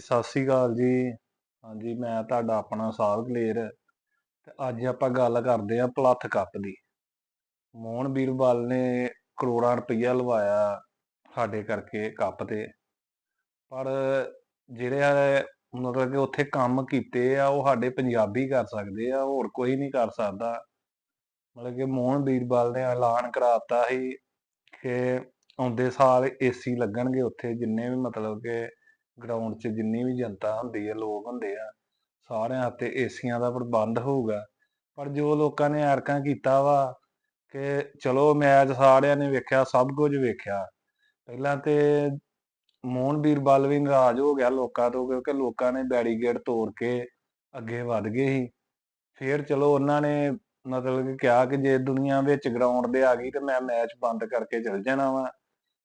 ਸਤਿ ਸ੍ਰੀ ਅਕਾਲ ਜੀ। ਹਾਂਜੀ, ਮੈਂ ਤੁਹਾਡਾ ਆਪਣਾ ਸਾਧ ਕਲੇਰ। ਤੇ ਅੱਜ ਆਪਾਂ ਗੱਲ ਕਰਦੇ ਆ ਪਲੱਥ ਕੱਪ ਦੀ। ਮੋਹਨ ਵੀਰਵਾਲ ਨੇ ਕਰੋੜਾਂ ਰੁਪਈਆ ਲਵਾਇਆ ਸਾਡੇ ਕਰਕੇ ਕੱਪ ਤੇ। ਪਰ ਜਿਹੜੇ ਮਤਲਬ ਕਿ ਉੱਥੇ ਕੰਮ ਕੀਤੇ ਆ, ਉਹ ਸਾਡੇ ਪੰਜਾਬੀ ਕਰ ਸਕਦੇ ਆ, ਹੋਰ ਕੋਈ ਨਹੀਂ ਕਰ ਸਕਦਾ। ਮਤਲਬ ਕਿ ਮੋਹਨ ਵੀਰਵਾਲ ਨੇ ਐਲਾਨ ਕਰਾਤਾ ਸੀ ਕਿ ਆਉਂਦੇ ਸਾਲ ਏਸੀ ਲੱਗਣਗੇ ਉੱਥੇ, ਜਿੰਨੇ ਵੀ ਮਤਲਬ ਕਿ ਗਰਾਊਂਡ 'ਚ ਜਿੰਨੀ ਵੀ ਜਨਤਾ ਹੁੰਦੀ ਹੈ ਲੋਕ ਹੁੰਦੇ ਆ, ਸਾਰਿਆਂ ਤੇ ਏਸੀਆਂ ਦਾ ਪ੍ਰਬੰਧ ਹੋਊਗਾ। ਪਰ ਜੋ ਲੋਕਾਂ ਨੇ ਐਰਕਾਂ ਕੀਤਾ ਵਾ ਕਿ ਚਲੋ ਮੈਚ ਸਾਰਿਆਂ ਨੇ ਵੇਖਿਆ, ਸਭ ਕੁਝ ਵੇਖਿਆ, ਪਹਿਲਾਂ ਤੇ ਮੋਹਨ ਵੀਰਵਾਲ ਵੀ ਨਾਰਾਜ਼ ਹੋ ਗਿਆ ਲੋਕਾਂ ਤੋਂ, ਕਿਉਂਕਿ ਲੋਕਾਂ ਨੇ ਬੈਰੀਗੇਡ ਤੋੜ ਕੇ ਅੱਗੇ ਵੱਧ ਗਏ ਸੀ। ਫਿਰ ਚਲੋ ਉਹਨਾਂ ਨੇ ਮਤਲਬ ਕਿ ਕਿਹਾ ਕਿ ਜੇ ਦੁਨੀਆ ਵਿੱਚ ਗਰਾਊਂਡ ਦੇ ਆ ਗਈ ਤੇ ਮੈਂ ਮੈਚ ਬੰਦ ਕਰਕੇ ਚਲ ਜਾਣਾ ਵਾ।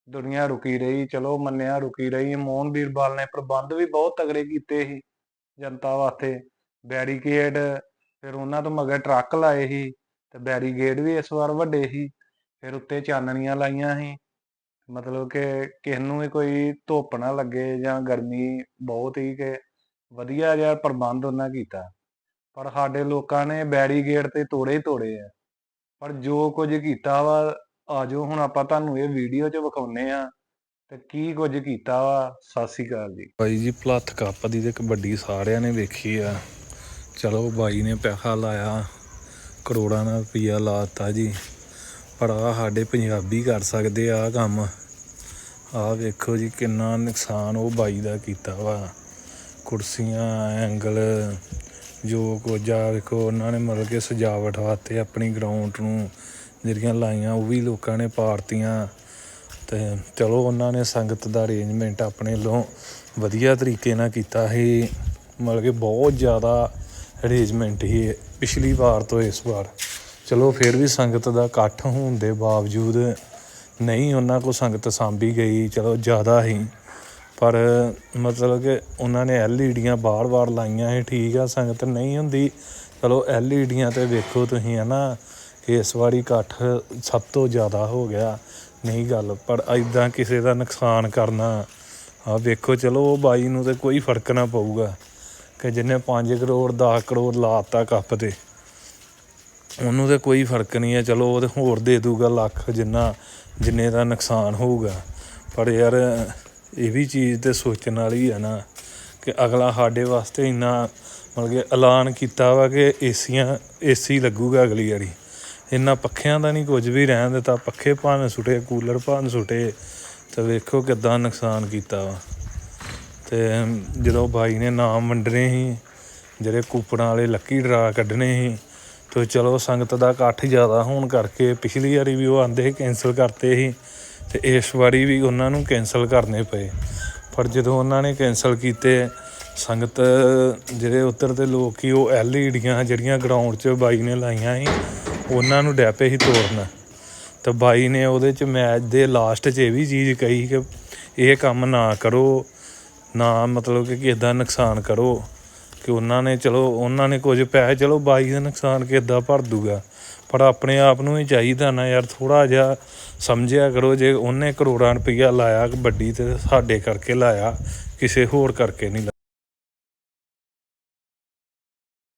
ਦੁਨੀਆ ਰੁਕੀ ਰਹੀ, ਚਲੋ ਮੰਨਿਆ ਰੁਕੀ ਰਹੀ, ਮੋਹਨ ਵੀਰਵਾਲ ਨੇ ਪ੍ਰਬੰਧ ਵੀ ਬਹੁਤ ਤਗੜੇ ਕੀਤੇ ਸੀ ਜਨਤਾ ਵਾਸਤੇ। ਬੈਰੀਕੇਡ, ਫਿਰ ਉਹਨਾਂ ਤੋਂ ਮਗਰ ਟਰੱਕ ਲਾਏ ਸੀ ਤੇ ਬੈਰੀਕੇਡ ਵੀ ਇਸ ਵਾਰ ਵੱਡੇ ਸੀ, ਫਿਰ ਉੱਤੇ ਚਾਨਣੀਆਂ ਲਾਈਆਂ ਸੀ। ਮਤਲਬ ਕਿ ਕਿਸ ਨੂੰ ਵੀ ਕੋਈ ਧੁੱਪ ਨਾ ਲੱਗੇ ਜਾਂ ਗਰਮੀ ਬਹੁਤ ਹੀ ਕਿ ਵਧੀਆ ਜਿਹਾ ਪ੍ਰਬੰਧ ਉਹਨਾਂ ਕੀਤਾ। ਪਰ ਸਾਡੇ ਲੋਕਾਂ ਨੇ ਬੈਰੀਕੇਡ ਤੇ ਤੋੜੇ ਹੀ ਤੋੜੇ ਆ। ਪਰ ਜੋ ਕੁਝ ਕੀਤਾ ਵਾ ਆਜੋ, ਹੁਣ ਆਪਾਂ ਤੁਹਾਨੂੰ ਇਹ ਵੀਡੀਓ 'ਚ ਵਿਖਾਉਨੇ ਆ ਤੇ ਕੀ ਕੁਝ ਕੀਤਾ ਵਾ। ਸਤਿ ਸ੍ਰੀ ਅਕਾਲ ਜੀ। ਬਾਈ ਜੀ, ਪਲੱਥ ਕੱਪ ਦੀ ਤੇ ਕਬੱਡੀ ਸਾਰਿਆਂ ਨੇ ਵੇਖੀ ਆ। ਚਲੋ, ਬਾਈ ਨੇ ਪੈਸਾ ਲਾਇਆ, ਕਰੋੜਾਂ ਦਾ ਰੁਪਈਆ ਲਾਤਾ ਜੀ। ਪਰ ਆ ਸਾਡੇ ਪੰਜਾਬੀ ਕਰ ਸਕਦੇ ਆ ਆਹ ਕੰਮ। ਆ ਵੇਖੋ ਜੀ, ਕਿੰਨਾ ਨੁਕਸਾਨ ਉਹ ਬਾਈ ਦਾ ਕੀਤਾ ਵਾ। ਕੁਰਸੀਆਂ, ਐਂਗਲ, ਜੋ ਕੁਝ ਆ, ਵੇਖੋ, ਉਹਨਾਂ ਨੇ ਮਤਲਬ ਕਿ ਸਜਾਵਟ ਵਾਸਤੇ ਆਪਣੀ ਗਰਾਊਂਡ ਨੂੰ ਜਿਹੜੀਆਂ ਲਾਈਆਂ, ਉਹ ਵੀ ਲੋਕਾਂ ਨੇ ਪਾੜਤੀਆਂ। ਤੇ ਚਲੋ, ਉਹਨਾਂ ਨੇ ਸੰਗਤ ਦਾ ਅਰੇਂਜਮੈਂਟ ਆਪਣੇ ਵੱਲੋਂ ਵਧੀਆ ਤਰੀਕੇ ਨਾਲ ਕੀਤਾ ਸੀ। ਮਤਲਬ ਕਿ ਬਹੁਤ ਜ਼ਿਆਦਾ ਅਰੇਂਜਮੈਂਟ ਸੀ ਪਿਛਲੀ ਵਾਰ ਤੋਂ ਇਸ ਵਾਰ। ਚਲੋ, ਫਿਰ ਵੀ ਸੰਗਤ ਦਾ ਇਕੱਠ ਹੋਣ ਦੇ ਬਾਵਜੂਦ ਨਹੀਂ ਉਹਨਾਂ ਕੋ ਸੰਗਤ ਸਾਂਭੀ ਗਈ, ਚਲੋ, ਜ਼ਿਆਦਾ ਹੀ। ਪਰ ਮਤਲਬ ਕਿ ਉਹਨਾਂ ਨੇ ਐਲਈਡੀਆਂ ਬਾਰ-ਬਾਰ ਲਾਈਆਂ ਸੀ, ਠੀਕ ਆ, ਸੰਗਤ ਨਹੀਂ ਹੁੰਦੀ। ਚਲੋ ਐਲਈਡੀਆਂ ਤੇ ਵੇਖੋ ਤੁਸੀਂ, ਹਨਾ। ਕਿ ਇਸ ਵਾਰੀ ਇਕੱਠ ਸਭ ਤੋਂ ਜ਼ਿਆਦਾ ਹੋ ਗਿਆ, ਨਹੀਂ ਗੱਲ, ਪਰ ਐਦਾਂ ਕਿਸੇ ਦਾ ਨੁਕਸਾਨ ਕਰਨਾ ਆ ਵੇਖੋ, ਚਲੋ ਉਹ ਬਾਈ ਨੂੰ ਤੇ ਕੋਈ ਫ਼ਰਕ ਨਾ ਪਊਗਾ, ਕਿ ਜਿੰਨੇ 5 ਕਰੋੜ 10 ਕਰੋੜ ਲਾਤਾ ਕੱਪ ਤੇ, ਉਹਨੂੰ ਤੇ ਕੋਈ ਫ਼ਰਕ ਨਹੀਂ ਹੈ, ਚਲੋ ਉਹ ਤੇ ਹੋਰ ਦੇ ਦੂਗਾ ਲੱਖ ਜਿੰਨਾ, ਜਿੰਨੇ ਦਾ ਨੁਕਸਾਨ ਹੋਊਗਾ, ਪਰ ਯਾਰ ਇਹ ਵੀ ਚੀਜ਼ ਤੇ ਸੋਚਣ ਵਾਲੀ ਆ ਨਾ, ਕਿ ਅਗਲਾ ਸਾਡੇ ਵਾਸਤੇ ਇੰਨਾ ਮਤਲਬ ਕਿ ਐਲਾਨ ਕੀਤਾ ਵਾ ਕਿ ਏਸੀਆਂ, ਏਸੀ ਲੱਗੂਗਾ ਅਗਲੀ ਵਾਰੀ। ਇੰਨਾ ਪੱਖਿਆਂ ਦਾ ਨਹੀਂ ਕੁਝ ਵੀ ਰਹਿਣ ਦਿੱਤਾ, ਪੱਖੇ ਭਾਵੇਂ ਸੁੱਟੇ, ਕੂਲਰ ਭਾਵੇਂ ਸੁੱਟੇ, ਤੇ ਵੇਖੋ ਕਿਦਾਂ ਨੁਕਸਾਨ ਕੀਤਾ ਵਾ। ਤੇ ਜਦੋਂ ਬਾਈ ਨੇ ਨਾਮ ਵੰਡਣੇ ਸੀ, ਜਿਹੜੇ ਕੂਪਨਾਂ ਵਾਲੇ ਲੱਕੀ ਡਰਾ ਕੱਢਣੇ ਸੀ, ਤੇ ਚਲੋ ਸੰਗਤ ਦਾ ਇਕੱਠ ਜ਼ਿਆਦਾ ਹੋਣ ਕਰਕੇ ਪਿਛਲੀ ਵਾਰੀ ਵੀ ਉਹ ਆਂਦੇ ਸੀ ਕੈਂਸਲ ਕਰਤੇ ਸੀ, ਤੇ ਇਸ ਵਾਰੀ ਵੀ ਉਹਨਾਂ ਨੂੰ ਕੈਂਸਲ ਕਰਨੇ ਪਏ। ਪਰ ਜਦੋਂ ਉਹਨਾਂ ਨੇ ਕੈਂਸਲ ਕੀਤੇ, ਸੰਗਤ ਜਿਹੜੇ ਉੱਤਰ ਦੇ ਲੋਕ ਹੀ ਉਹ ਐਲਈਡੀਆਂ ਜਿਹੜੀਆਂ ਗਰਾਊਂਡ 'ਚ ਬਾਈ ਨੇ ਲਾਈਆਂ ਸੀ ਉਹਨਾਂ ਨੂੰ ਡੈਪੇ ਹੀ ਤੋੜਨ ਤਾਂ ਬਾਈ ਨੇ ਉਹਦੇ 'ਚ ਮੈਚ ਦੇ ਲਾਸਟ 'ਚ ਇਹ ਵੀ ਚੀਜ਼ ਕਹੀ ਕਿ ਇਹ ਕੰਮ ਨਾ ਕਰੋ, ਨਾ ਮਤਲਬ ਕਿ ਕਿਸੇ ਨੁਕਸਾਨ ਕਰੋ। ਕਿ ਉਹਨਾਂ ਨੇ ਚਲੋ, ਉਹਨਾਂ ਨੇ ਕੁਝ ਪੈਸੇ, ਚਲੋ ਬਾਈ ਦਾ ਨੁਕਸਾਨ ਕਿੱਦਾਂ ਭਰ ਦੂਗਾ। ਪਰ ਆਪਣੇ ਆਪ ਨੂੰ ਹੀ ਚਾਹੀਦਾ ਨਾ ਯਾਰ ਥੋੜਾ ਜਿਹਾ ਸਮਝਿਆ ਕਰੋ ਜੇ ਉਹਨੇ ਕਰੋੜਾਂ ਰੁਪਈਆ ਲਾਇਆ ਕਬੱਡੀ ਤੇ ਸਾਡੇ ਕਰਕੇ ਲਾਇਆ, ਕਿਸੇ ਹੋਰ ਕਰਕੇ ਨਹੀਂ